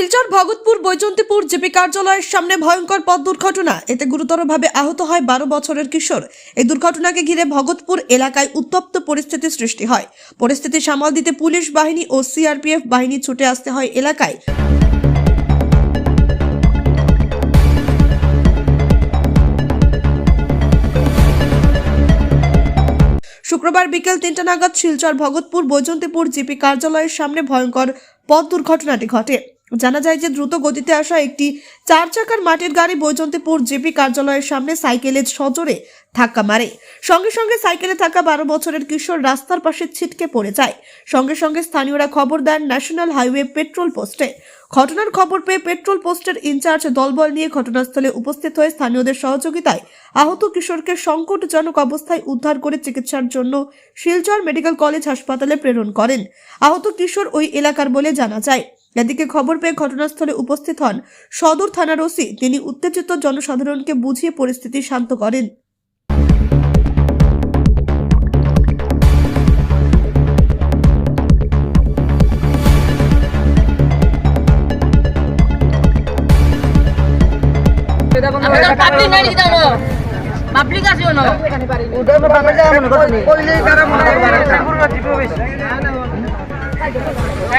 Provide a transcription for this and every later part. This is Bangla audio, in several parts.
শিলচর ভগতপুর বৈজন্তীপুর জেপি কার্যালয়ের সামনে ভয়ঙ্কর পথ দুর্ঘটনা। এতে গুরুতরভাবে আহত হয় বারো বছরের কিশোর। এই দুর্ঘটনাকে ঘিরে ভগতপুর এলাকায় উত্তপ্ত পরিস্থিতি সৃষ্টি হয়। পরিস্থিতি সামাল দিতে পুলিশ বাহিনী ও সিআরপিএফ বাহিনী ছুটে আসতে হয় এলাকায়। শুক্রবার বিকেল তিনটা নাগাদ শিলচর ভগতপুর বৈজন্তীপুর জিপি কার্যালয়ের সামনে ভয়ঙ্কর পথ দুর্ঘটনাটি ঘটে। জানা যায় যে দ্রুত গতিতে আসা একটি চার চাকার মাটির গাড়ি বৈজন্তীপুর জেপি কার্যালয়ের সামনে সাইকেলের সজোরে ধাক্কা মারে। সঙ্গে সঙ্গে সাইকেলে থাকা বারো বছরের কিশোর রাস্তার পাশে ছিটকে পড়ে যায়। সঙ্গে সঙ্গে স্থানীয়রা খবর দেন ন্যাশনাল হাইওয়ে পেট্রোল পোস্টে। ঘটনার খবর পেয়ে পেট্রোল পোস্টের ইনচার্জ দলবল নিয়ে ঘটনাস্থলে উপস্থিত হয়ে স্থানীয়দের সহযোগিতায় আহত কিশোরকে সংকটজনক অবস্থায় উদ্ধার করে চিকিৎসার জন্য শিলচর মেডিকেল কলেজ হাসপাতালে প্রেরণ করেন। আহত কিশোর ওই এলাকার বলে জানা যায়। এদিকে খবর পেয়ে ঘটনাস্থলে উপস্থিত হন সদর থানার ওসি তিনি উত্তেজিত জনসাধারণকে বুঝিয়ে পরিস্থিতি শান্ত করেন পাবলিক নাই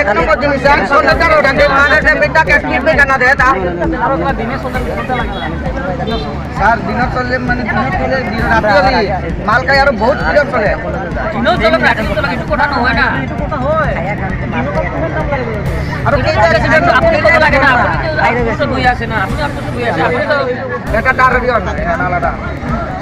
এক নম্বর জিনিস সন্ধ্যা ওঠাতে মানে বেটা ক্যাশ বেটা দেয় তা স্যার দিনত চললে মানে দিনত চলে দিন রাতি হলে মাল খাই আৰু বহুত স্পীডত চলে আৰু এটা তাৰ দিও না নালাদা না না না